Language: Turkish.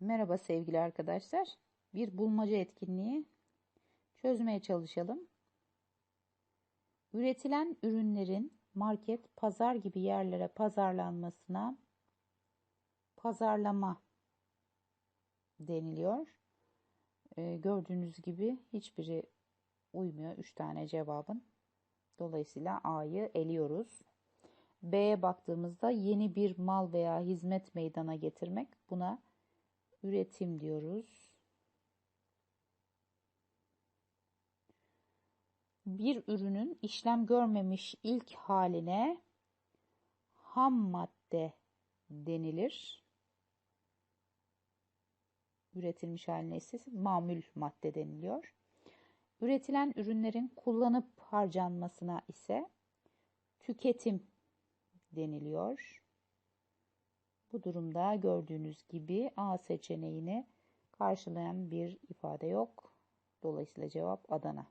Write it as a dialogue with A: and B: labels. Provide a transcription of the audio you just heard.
A: Merhaba sevgili arkadaşlar. Bir bulmaca etkinliği çözmeye çalışalım. Üretilen ürünlerin market, pazar gibi yerlere pazarlanmasına pazarlama deniliyor. Ee, gördüğünüz gibi hiçbiri uymuyor. 3 tane cevabın. Dolayısıyla A'yı eliyoruz. B'ye baktığımızda yeni bir mal veya hizmet meydana getirmek buna üretim diyoruz. Bir ürünün işlem görmemiş ilk haline ham madde denilir. Üretilmiş haline ise mamül madde deniliyor. Üretilen ürünlerin kullanıp harcanmasına ise tüketim deniliyor. Bu durumda gördüğünüz gibi A seçeneğini karşılayan bir ifade yok. Dolayısıyla cevap Adana.